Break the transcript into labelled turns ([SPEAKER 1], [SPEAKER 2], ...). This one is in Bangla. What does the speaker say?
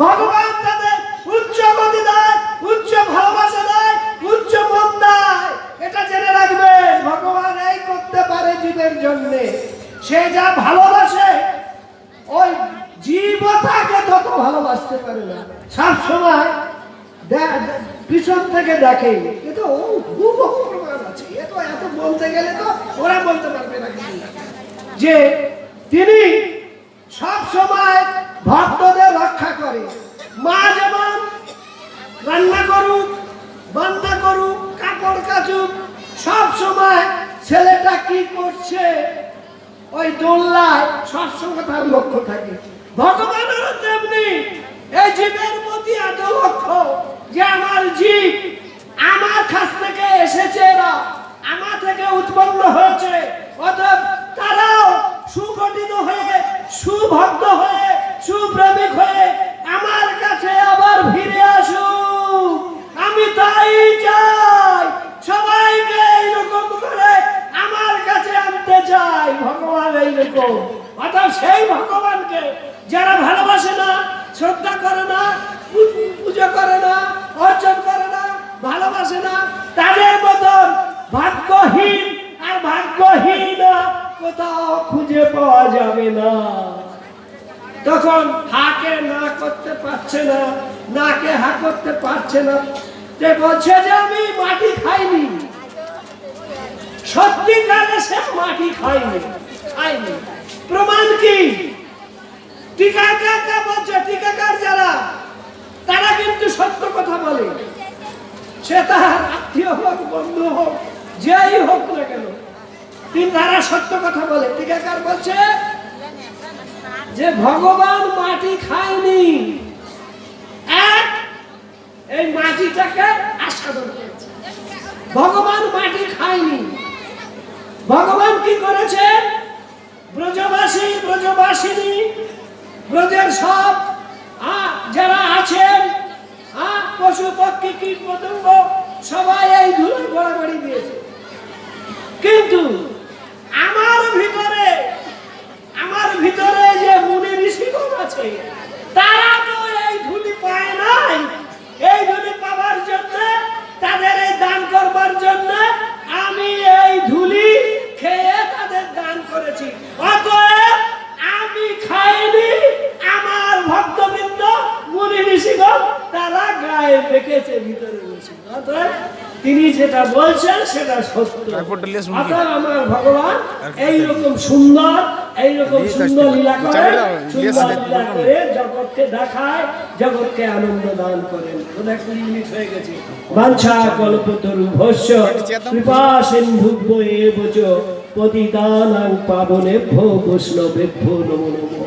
[SPEAKER 1] ভগবান তাদের উচ্চ গতি দেয়, উচ্চ ভালোবাসা দেয়, উচ্চ মন দেয়। এটা জেনে রাখবেন, ভগবান এই করতে পারে জীবের জন্যে। সে যা ভালোবাসে, ওই জীবতাকে তত ভালোবাসতে পারে না। সব সবসময় পিছন থেকে দেখে। কিন্তু হুবহু প্রমাণ আছে। এত এত বলতে গেলে তো ওরা বলতে পারবে না যে তিনি সব সময় ভক্তদের রক্ষা করে। মা যেমন রান্না করুক বান্না করুক, কাপড় কাচুক, সব সময় ছেলেটা কি করছে? ওই দোল্লায় সবসময় তার লক্ষ্য থাকে। ভগবানেরও তেমনি। এই জীবের প্রতি এত লক্ষ্য যে আমার জীব আমার কাছ থেকে এসেছে এরা আমার থেকে উৎপন্ন হয়েছে অতএব তারাও সুগঠিত হয়ে সুভক্ত হয়ে সুপ্রেমিক হয়ে আমার কাছে আবার ফিরে আসুক আমি তাই চাই সবাইকে এইরকম করে আমার কাছে আনতে চাই ভগবান এইরকম। অর্থাৎ সেই ভগবানকে যারা ভালোবাসে না, শ্রদ্ধা করে না, পুজো করে না অর্জন করে না, ভালোবাসে না, তাদের মতন ভাগ্যহীন আর ভাগ্যহীন কোথাও খুঁজে পাওয়া যাবে না। তখন হাকে না করতে পারছে না, নাকে হা করতে পারছে না। যে বলছে যে আমি মাটি খাইনি সত্যিকারে সে মাটি খাইনি খাইনি। প্রমাণ কি? টিকাকার বলছে টিকাকার যারা, তারা কিন্তু সত্য কথা বলে। সে তার আত্মীয় হোক, বন্ধু হোক, যেই হোক না কেন, তিনি তারা সত্য কথা বলে। টিকাকার বলছে? যে ভগবান মাটি খায়নি, এক, এই মাটিটাকে আস্বাদন করেছে। ভগবান মাটি খায়নি। ভগবান কি করেছে? ব্রজবাসী, ব্রজবাসিনী, ব্রজের সব যারা আছেন পশু, পক্ষী, কীট, পতঙ্গ, সবাই এই ধুলোয় গড়াগড়ি দিয়েছে কিন্তু আমার ভিতরে আমার ভিতরে যে মুনি ঋষিগণ আছে তারা তো এই ধুলি পায় নাই এই ধুলি পাওয়ার জন্য তাদের এই দান করবার জন্য আমি এই ধুলি খেয়ে তাদের দান করেছি অতএব আমি খাইনি আমার ভক্তবৃন্দ মুনি ঋষিগণ তারা ভিতরে বসে তিনি যেটা বলছেন সেটা সত্য। আমার ভগবান এইরকম সুন্দর এইরকম সুন্দর লীলা করে সুন্দর লীলা করে জগৎকে দেখায় জগৎকে আনন্দ দান করেন। ওদের একটা মিনিট হয়ে গেছে। বাঞ্ছা কল্পতরু ভস্য কৃপা সিন্ধু এব চ পতিতানাং পাবনেভ্যো বৈষ্ণবেভ্যো নমো নমো।